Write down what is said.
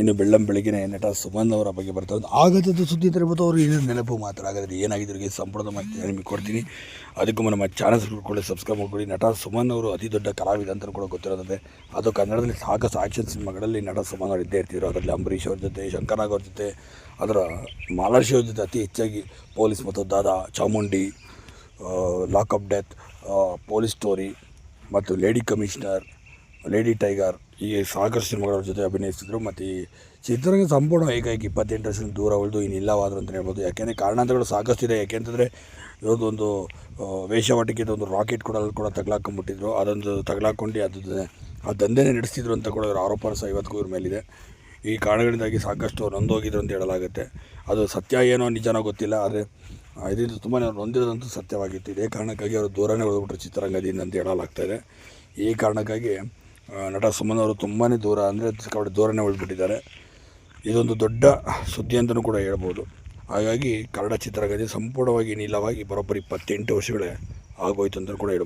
ಇನ್ನು ಬೆಳ್ಳಂ ಬೆಳಗಿನ ನಟ ಸುಮನ್ ಅವರ ಬಗ್ಗೆ ಬರ್ತಾ ಒಂದು ಆಗತದ ಸುದ್ದಿ ತರಬಹುದು ಅವರು ಏನು ನೆನಪು ಮಾತ್ರ. ಹಾಗಾದರೆ ಏನಾಗಿದೆ ಅವರಿಗೆ ಸಂಪೂರ್ಣ ಮಾಹಿತಿ ನಿಮಗೆ ಕೊಡ್ತೀನಿ. ಅದಕ್ಕೂ ನಮ್ಮ ಚಾನಲ್ ಕೂಡ ಸಬ್ಸ್ಕ್ರೈಬ್ ಮಾಡ್ಕೊಳ್ಳಿ. ನಟ ಸುಮನ್ ಅವರು ಅತಿ ದೊಡ್ಡ ಕಲಾವಿದ ಅಂತ ಕೂಡ ಗೊತ್ತಿರೋದಂತೆ. ಅದು ಕನ್ನಡದಲ್ಲಿ ಸಾಕಷ್ಟು ಆ್ಯಕ್ಷನ್ ಸಿನಿಮಾಗಳಲ್ಲಿ ನಟ ಸುಮನ್ ಅವರು ಇದ್ದೇ ಇರ್ತಿದ್ರು. ಅದರಲ್ಲಿ ಅಂಬರೀಷ್ ಅವ್ರ ಜೊತೆ, ಶಂಕರ್ನಾಗ್ ಅವ್ರ ಜೊತೆ, ಅದರ ಮಾಲಾಶಿ ಅವ್ರ ಜೊತೆ ಅತಿ ಹೆಚ್ಚಾಗಿ ಪೊಲೀಸ್ ಮತ್ತು Dada Chamundi lockup death police story ಮತ್ತು ಲೇಡಿ ಕಮಿಷನರ್ ಲೇಡಿ ಟೈಗರ್ ಹೀಗೆ ಸಾಗರ್ ಸಿನಿಮಾಗಳ ಜೊತೆ ಅಭಿನಯಿಸಿದ್ರು. ಮತ್ತು ಈ ಚಿತ್ರರಂಗ ಸಂಪೂರ್ಣ ಏಕೈಕ ಇಪ್ಪತ್ತೆಂಟು ವರ್ಷದಿಂದ ದೂರ ಉಳಿದು ಇನ್ನಿಲ್ಲವಾದ್ರು ಅಂತ ಹೇಳ್ಬೋದು. ಯಾಕೆಂದರೆ ಕಾರಣಾಂತರಗಳು ಸಾಕಷ್ಟಿದೆ ಯಾಕೆಂತಂದರೆ ಇವ್ರದ್ದೊಂದು ವೇಷವಾಟಿಕೆದ ಒಂದು ರಾಕೆಟ್ ಕೂಡ ಕೂಡ ತಗಲಾಕೊಂಡ್ಬಿಟ್ಟಿದ್ರು. ಅದೊಂದು ತಗಲಾಕೊಂಡು ಅದು ಆ ದಂಧೆನೇ ನಡೆಸ್ತಿದ್ರು ಅಂತ ಕೂಡ ಇವ್ರ ಆರೋಪ ಸಹ ಇವತ್ತಿಗೂ ಇವ್ರ ಮೇಲಿದೆ. ಈ ಕಾರಣಗಳಿಂದಾಗಿ ಸಾಕಷ್ಟು ನೊಂದೋಗಿದ್ರು ಅಂತ ಹೇಳಲಾಗುತ್ತೆ. ಅದು ಸತ್ಯ ಏನೋ ನಿಜನೋ ಗೊತ್ತಿಲ್ಲ. ಆದರೆ ಇದರಿಂದ ತುಂಬಾ ನೊಂದಿರೋದಂತೂ ಸತ್ಯವಾಗಿತ್ತು. ಇದೇ ಕಾರಣಕ್ಕಾಗಿ ಅವರು ದೂರನೇ ಉಳಿದ್ಬಿಟ್ರು ಚಿತ್ರರಂಗದಿಂದ ಅಂತ ಹೇಳಲಾಗ್ತಾಯಿದೆ ಈ ಕಾರಣಕ್ಕಾಗಿ ನಟ ಸುಮನ್ ಅವರು ತುಂಬಾ ದೂರ, ಅಂದರೆ ಸಿಕ್ಕಾಪಟ್ಟೆ ದೂರನೇ ಉಳಿದ್ಬಿಟ್ಟಿದ್ದಾರೆ ಇದೊಂದು ದೊಡ್ಡ ಸುದ್ದಿ ಅಂತಲೂ ಕೂಡ ಹೇಳ್ಬೋದು. ಹಾಗಾಗಿ ಕನ್ನಡ ಚಿತ್ರರಂಗದಲ್ಲಿ ಸಂಪೂರ್ಣವಾಗಿ ನೀಲವಾಗಿ ಬರೋಬ್ಬರಿ ಇಪ್ಪತ್ತೆಂಟು ವರ್ಷಗಳೇ ಆಗೋಯ್ತು ಅಂತ ಕೂಡ ಹೇಳ್ಬೋದು.